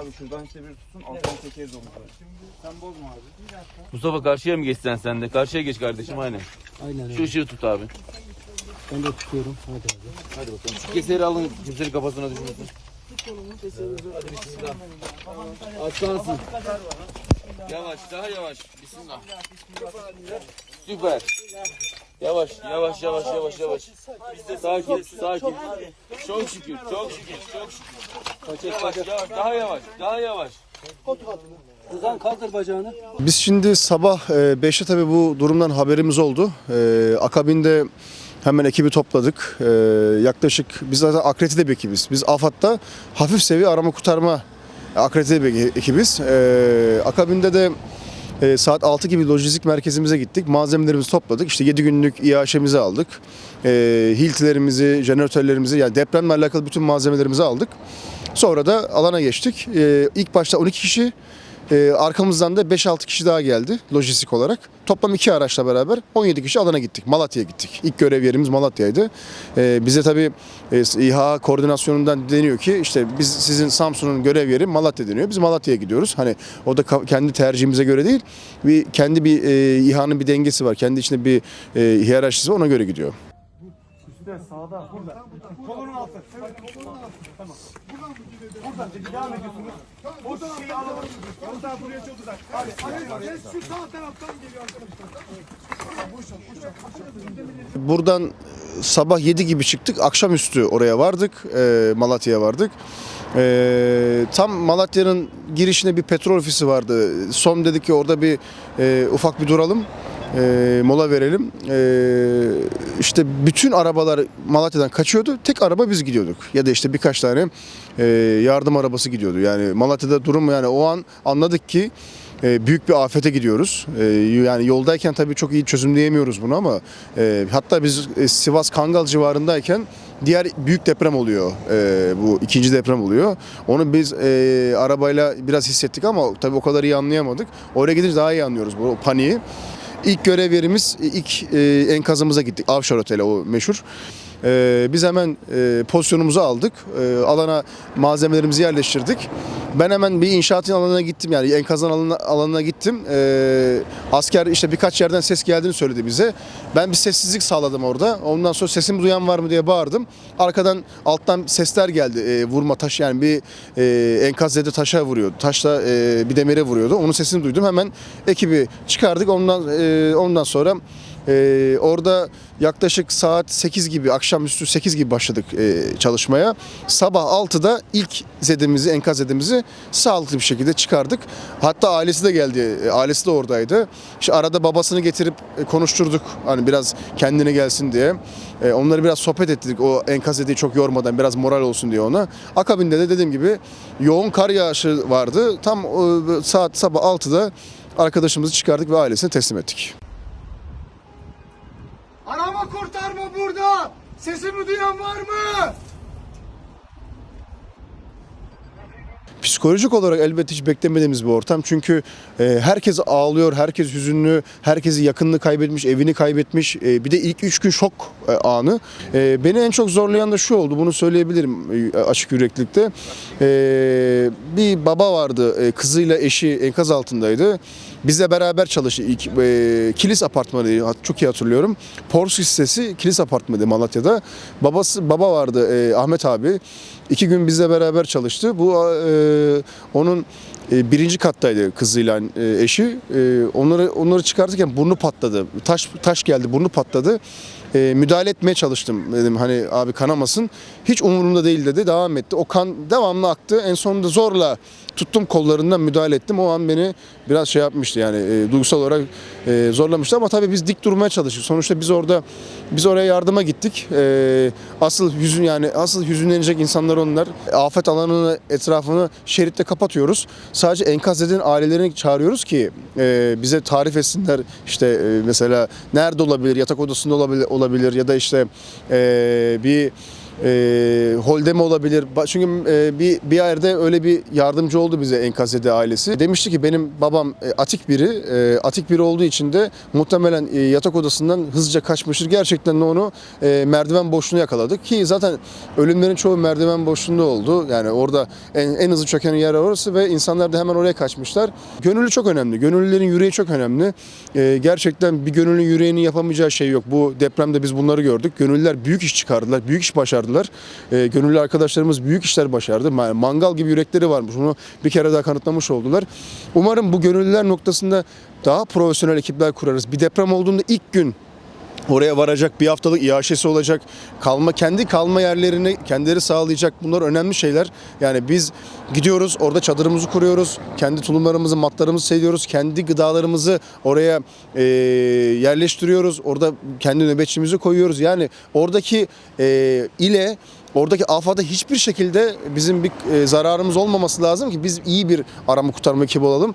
Abi şuradan işte bir tutsun alttan çekeriz onu. Sen bozma abi. Mustafa karşıya mı geçsen sen de? Karşıya geç kardeşim aynen. Aynen Şu öyle. ışığı tut abi. Ben de tutuyorum. Hadi abi. Hadi bakalım. Şu keseri alın kimsenin kafasına düşmesin. Aslansın. Yavaş daha yavaş. Bismillah. Süper. Yavaş yavaş yavaş yavaş yavaş. Sakin sakin. Çok şükür çok şükür çok şükür. Daha yavaş daha yavaş. Ozan kaldır bacağını. Biz şimdi sabah 5'te tabii bu durumdan haberimiz oldu. E, akabinde hemen ekibi topladık. E, yaklaşık biz zaten akredite bir ekibiz. Biz AFAD'da hafif seviye arama kurtarma akredite bir ekibiz. E, akabinde de e, saat 6 gibi lojistik merkezimize gittik. Malzemelerimizi topladık. İşte 7 günlük İAŞ'imizi aldık. E, hiltilerimizi, jeneratörlerimizi yani depremle alakalı bütün malzemelerimizi aldık. Sonra da alana geçtik. E, ilk başta 12 kişi ee, arkamızdan da 5-6 kişi daha geldi lojistik olarak. Toplam iki araçla beraber 17 kişi alana gittik. Malatya'ya gittik. İlk görev yerimiz Malatya'ydı. Ee, bize tabii e, İHA koordinasyonundan deniyor ki işte biz sizin Samsun'un görev yeri Malatya deniyor. Biz Malatya'ya gidiyoruz. Hani o da kendi tercihimize göre değil. Bir kendi bir e, İHA'nın bir dengesi var. Kendi içinde bir e, hiyerarşisi var. Ona göre gidiyor. Kolunun altı. Evet, kolunun altı. Tamam. Buradan mı gidiyor? Buradan. Devam ediyorsunuz. O şişeyi alalım. Oradan buraya çok uzak. Hadi. Hadi. Şu sağ taraftan geliyor arkadaşlar. Buradan sabah 7 gibi çıktık. Akşamüstü oraya vardık. e, Malatya'ya vardık. E, tam Malatya'nın girişinde bir petrol ofisi vardı. Son dedik ki orada bir e, ufak bir duralım. e, mola verelim. E, işte bütün arabalar Malatya'dan kaçıyordu. Tek araba biz gidiyorduk. Ya da işte birkaç tane e, yardım arabası gidiyordu. Yani Malatya'da durum yani o an anladık ki e, büyük bir afete gidiyoruz. E, yani yoldayken tabii çok iyi çözümleyemiyoruz bunu ama hatta biz Sivas Kangal civarındayken diğer büyük deprem oluyor. Bu ikinci deprem oluyor. Onu biz arabayla biraz hissettik ama tabii o kadar iyi anlayamadık. Oraya gidince daha iyi anlıyoruz bu paniği. İlk görev yerimiz ilk e, enkazımıza gittik. Avşar Otel'e o meşhur. E, biz hemen e, pozisyonumuzu aldık. E, alana malzemelerimizi yerleştirdik. Ben hemen bir inşaatın alanına gittim yani enkazın alanına, alanına gittim. E, asker işte birkaç yerden ses geldiğini söyledi bize. Ben bir sessizlik sağladım orada. Ondan sonra sesimi duyan var mı diye bağırdım. Arkadan alttan sesler geldi. E, vurma taş yani bir e, enkaz zede taşa vuruyordu. Taşla e, bir demire vuruyordu. Onun sesini duydum. Hemen ekibi çıkardık. Ondan e, ondan sonra ee, orada yaklaşık saat 8 gibi, akşamüstü 8 gibi başladık e, çalışmaya. Sabah 6'da ilk zedemizi, enkaz zedemizi sağlıklı bir şekilde çıkardık. Hatta ailesi de geldi, e, ailesi de oradaydı. İşte arada babasını getirip e, konuşturduk, hani biraz kendine gelsin diye. Onları biraz sohbet ettik, o enkaz zediyi çok yormadan, biraz moral olsun diye ona. Akabinde de dediğim gibi yoğun kar yağışı vardı. Tam saat sabah 6'da arkadaşımızı çıkardık ve ailesine teslim ettik. Arama kurtarma burada. Sesimi duyan var mı? Psikolojik olarak elbette hiç beklemediğimiz bir ortam. Çünkü e, herkes ağlıyor, herkes hüzünlü, herkesi yakınını kaybetmiş, evini kaybetmiş. E, bir de ilk üç gün şok e, anı. Beni en çok zorlayan da şu oldu, bunu söyleyebilirim açık yüreklilikte. E, bir baba vardı, kızıyla eşi enkaz altındaydı. Bizle beraber çalıştı. İlk, e, Kilis Apartmanı çok iyi hatırlıyorum. Porski sitesi Kilis Apartmanı Malatya'da. Babası baba vardı e, Ahmet abi. İki gün bizle beraber çalıştı. Bu e, onun e, birinci kattaydı kızıyla e, eşi. E, onları onları çıkartırken burnu patladı. Taş taş geldi, burnu patladı. Müdahale etmeye çalıştım. Dedim hani abi kanamasın. Hiç umurumda değil dedi. Devam etti. O kan devamlı aktı. En sonunda zorla tuttum kollarından müdahale ettim. O an beni biraz şey yapmıştı yani duygusal olarak zorlamıştı ama tabii biz dik durmaya çalıştık. Sonuçta biz orada biz oraya yardıma gittik. Asıl hüzün yani asıl hüzünlenecek insanlar onlar. Afet alanını etrafını şeritle kapatıyoruz. Sadece enkaz eden ailelerini çağırıyoruz ki e, bize tarif etsinler. İşte e, mesela nerede olabilir, yatak odasında olabilir, olabilir ya da işte e, bir e, Holdeme olabilir. Ba- Çünkü e, bir bir yerde öyle bir yardımcı oldu bize Enkazede ailesi. Demişti ki benim babam e, atik biri. E, atik biri olduğu için de muhtemelen e, yatak odasından hızlıca kaçmıştır. Gerçekten de onu e, merdiven boşluğuna yakaladık ki zaten ölümlerin çoğu merdiven boşluğunda oldu. Yani orada en, en hızlı çöken yer orası ve insanlar da hemen oraya kaçmışlar. Gönüllü çok önemli. Gönüllülerin yüreği çok önemli. E, gerçekten bir gönüllü yüreğinin yapamayacağı şey yok. Bu depremde biz bunları gördük. Gönüllüler büyük iş çıkardılar, büyük iş başardılar. E, gönüllü arkadaşlarımız büyük işler başardı. Ma- Mangal gibi yürekleri varmış. Bunu bir kere daha kanıtlamış oldular. Umarım bu gönüllüler noktasında daha profesyonel ekipler kurarız. Bir deprem olduğunda ilk gün Oraya varacak bir haftalık iaşesi olacak. Kalma kendi kalma yerlerini kendileri sağlayacak. Bunlar önemli şeyler. Yani biz gidiyoruz orada çadırımızı kuruyoruz. Kendi tulumlarımızı, matlarımızı seriyoruz. Kendi gıdalarımızı oraya e, yerleştiriyoruz. Orada kendi nöbetçimizi koyuyoruz. Yani oradaki e, ile Oradaki afada hiçbir şekilde bizim bir zararımız olmaması lazım ki biz iyi bir arama kurtarma ekibi olalım.